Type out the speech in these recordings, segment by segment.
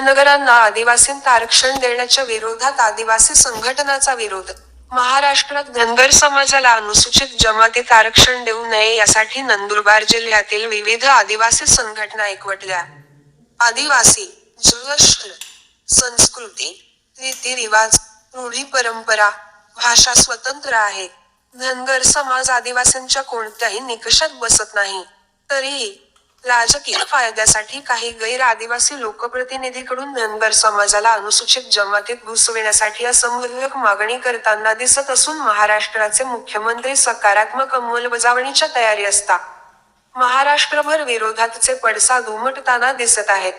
धनगरांना आदिवासींना आरक्षण देण्याच्या विरोधात आदिवासी संघटनाचा विरोध. महाराष्ट्रात धनगर समाजाला अनुसूचित जमातीत आरक्षण देऊ नये यासाठी नंदुरबार जिल्ह्यातील विविध आदिवासी संघटना एकवटल्या. आदिवासी जुळश्र संस्कृती रीतिरिवाज रूढी परंपरा भाषा स्वतंत्र आहे. धनगर समाज आदिवासींच्या कोणत्याही निकषात बसत नाही. तरीही राजकीय फायद्यासाठी काही गैर आदिवासी लोकप्रतिनिधीकडून धनगर समाजाला अनुसूचित जमातीत घुसविण्यासाठी असंबंधक मागणी करताना दिसत असून महाराष्ट्राचे मुख्यमंत्री सकारात्मक अंमलबजावणीच्या तयारी असता. महाराष्ट्रभर विरोधातचे पडसाद उमटताना दिसत आहेत.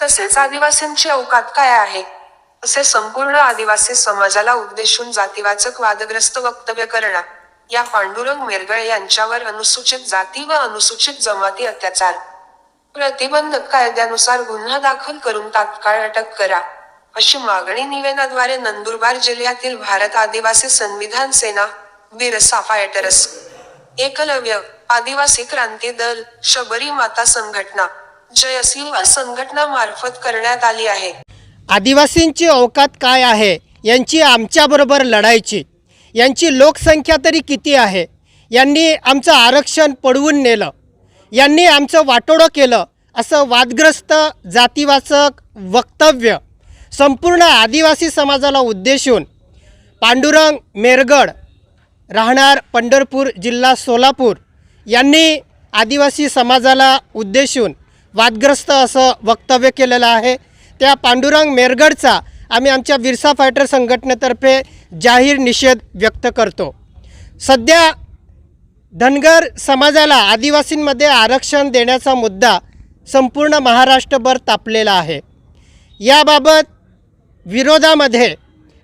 तसेच आदिवासींची अवकात काय आहे? असे संपूर्ण आदिवासी समाजाला उद्देशून जातीवाचक वादग्रस्त वक्तव्य करणार या पांडुरंग मेरगळ यांच्यावर अनुसूचित जाती व अनुसूचित जमाती अत्याचार प्रतिबंधक कायद्यानुसार गुन्हा दाखल करून तात्काळ अटक करा अशी मागणी निवेदनाद्वारे नंदुरबार जिल्ह्यातील भारत आदिवासी संविधान सेना बिरसा फायटर्स एकलव्य आदिवासी क्रांती दल शबरी माता संघटना जयसिंह संघटना मार्फत करण्यात आली आहे. आदिवासींची अवकात काय आहे? यांची आमच्याबरोबर लढायची. यांची लोकसंख्या तरी किती आहे? यांनी आमचं आरक्षण पडवून नेलं. यांनी आमचं वाटोडं केलं. असं वादग्रस्त जातीवाचक वक्तव्य संपूर्ण आदिवासी समाजाला उद्देशून पांडुरंग मेरगड राहणार पंढरपूर जिल्हा सोलापूर यांनी आदिवासी समाजाला उद्देशून वादग्रस्त असं वक्तव्य केलेलं आहे. त्या पांडुरंग मेरगडचा आम्ही आमच्या विरसा फायटर संघटनेतर्फे जाहीर निषेध व्यक्त करतो. सध्या धनगर समाजाला आदिवासींमध्ये आरक्षण देण्याचा मुद्दा संपूर्ण महाराष्ट्रभर तापलेला आहे. याबाबत विरोधामध्ये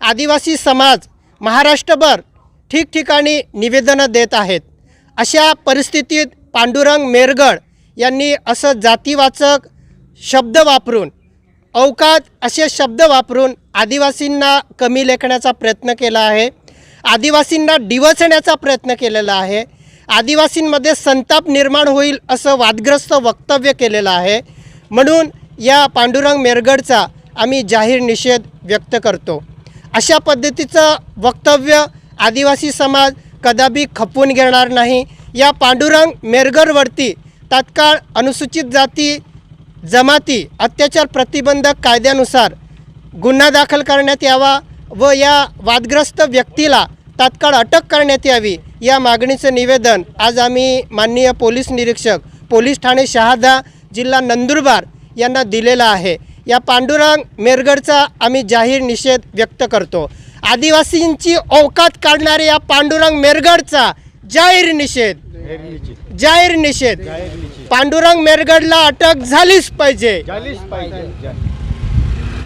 आदिवासी समाज महाराष्ट्रभर ठिकठिकाणी निवेदनं देत आहेत. अशा परिस्थितीत पांडुरंग मेरगड यांनी असं जातीवाचक शब्द वापरून अवकात असे शब्द वापरून आदिवासींना कमी लेखण्याचा प्रयत्न केला आहे. आदिवासींना डिवचण्याचा प्रयत्न केलेला आहे. आदिवासींमध्ये संताप निर्माण होईल असं वादग्रस्त वक्तव्य केलेलं आहे. म्हणून या पांडुरंग मेरगडचा आम्ही जाहीर निषेध व्यक्त करतो. अशा पद्धतीचं वक्तव्य आदिवासी समाज कदापि खपवून घेणार नाही. या पांडुरंग मेरगडवरती तात्काळ अनुसूचित जाती जमाती अत्याचार प्रतिबंधक कायद्यानुसार गुन्हा दाखल करण्यात यावा व या वादग्रस्त व्यक्तीला तात्काळ अटक करण्यात यावी या मागणीचं निवेदन आज आम्ही माननीय पोलीस निरीक्षक पोलीस ठाणे शहादा जिल्हा नंदुरबार यांना दिलेला आहे. या पांडुरंग मेरगडचा आम्ही जाहीर निषेध व्यक्त करतो. आदिवासींची अवकात काढणाऱ्या या पांडुरंग मेरगडचा जाहीर निषेध. जाहीर निषेध. पांडुरंग मेरगडला अटक झालीच पाहिजे. झालीच पाहिजे.